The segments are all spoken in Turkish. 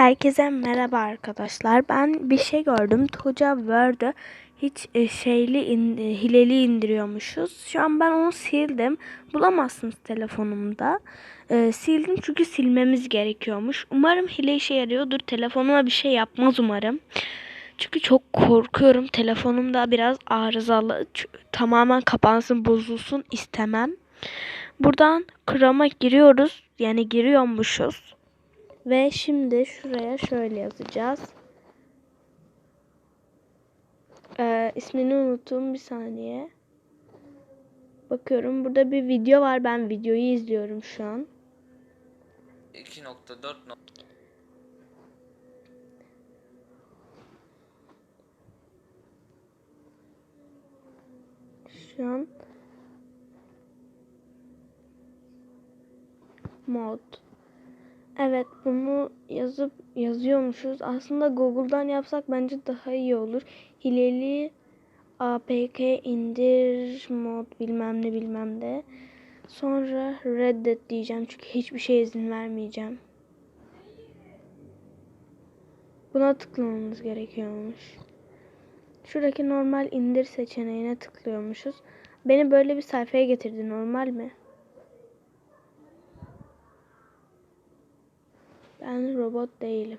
Herkese merhaba arkadaşlar. Ben bir şey gördüm. Tuğca Word'ü hiç e, şeyli in- e, hileli indiriyormuşuz. Şu an ben onu sildim. Bulamazsınız telefonumda. E, sildim çünkü silmemiz gerekiyormuş. Umarım hile işe yarıyordur. Telefonuma bir şey yapmaz umarım. Çünkü çok korkuyorum. Telefonum da biraz arızalı. Tamamen kapansın, bozulsun istemem. Buradan Chrome'a giriyoruz. Yani giriyormuşuz. Ve şimdi şuraya şöyle yazacağız. Ee, ismini unuttum bir saniye. Bakıyorum burada bir video var. Ben videoyu izliyorum şu an. 2.4 Şu an mod. Evet bunu yazıp yazıyormuşuz. Aslında Google'dan yapsak bence daha iyi olur. Hileli APK indir mod bilmem ne bilmem ne. Sonra reddet diyeceğim çünkü hiçbir şey izin vermeyeceğim. Buna tıklamamız gerekiyormuş. Şuradaki normal indir seçeneğine tıklıyormuşuz. Beni böyle bir sayfaya getirdi. Normal mi? Ben robot değilim.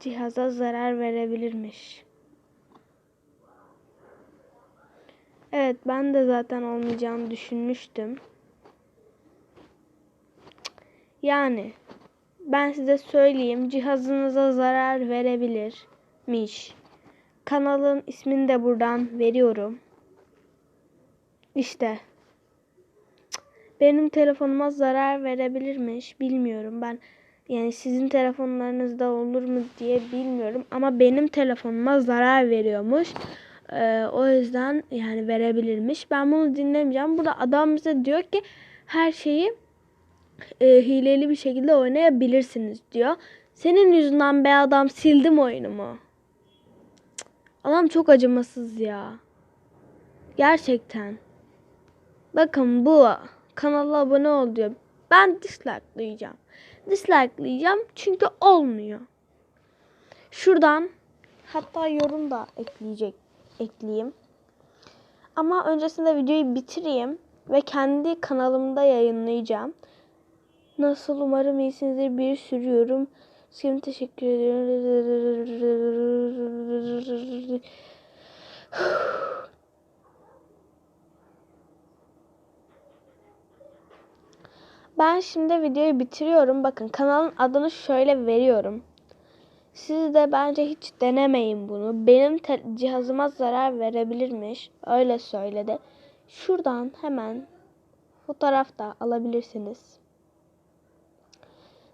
Cihaza zarar verebilirmiş. Evet ben de zaten olmayacağını düşünmüştüm. Yani ben size söyleyeyim cihazınıza zarar verebilirmiş. Kanalın ismini de buradan veriyorum. İşte. Benim telefonuma zarar verebilirmiş. Bilmiyorum ben. Yani sizin telefonlarınızda olur mu diye bilmiyorum. Ama benim telefonuma zarar veriyormuş. Ee, o yüzden yani verebilirmiş. Ben bunu dinlemeyeceğim. Burada adam bize diyor ki her şeyi e, hileli bir şekilde oynayabilirsiniz diyor. Senin yüzünden be adam sildim oyunumu. Adam çok acımasız ya. Gerçekten. Bakın bu kanala abone ol diyor. Ben dislike'layacağım. Dislike'layacağım çünkü olmuyor. Şuradan hatta yorum da ekleyecek ekleyeyim. Ama öncesinde videoyu bitireyim ve kendi kanalımda yayınlayacağım. Nasıl umarım iyisinizdir bir sürü yorum. Şimdi teşekkür ederim. Ben şimdi videoyu bitiriyorum. Bakın kanalın adını şöyle veriyorum. Siz de bence hiç denemeyin bunu. Benim cihazıma zarar verebilirmiş. Öyle söyledi. Şuradan hemen fotoğraf da alabilirsiniz.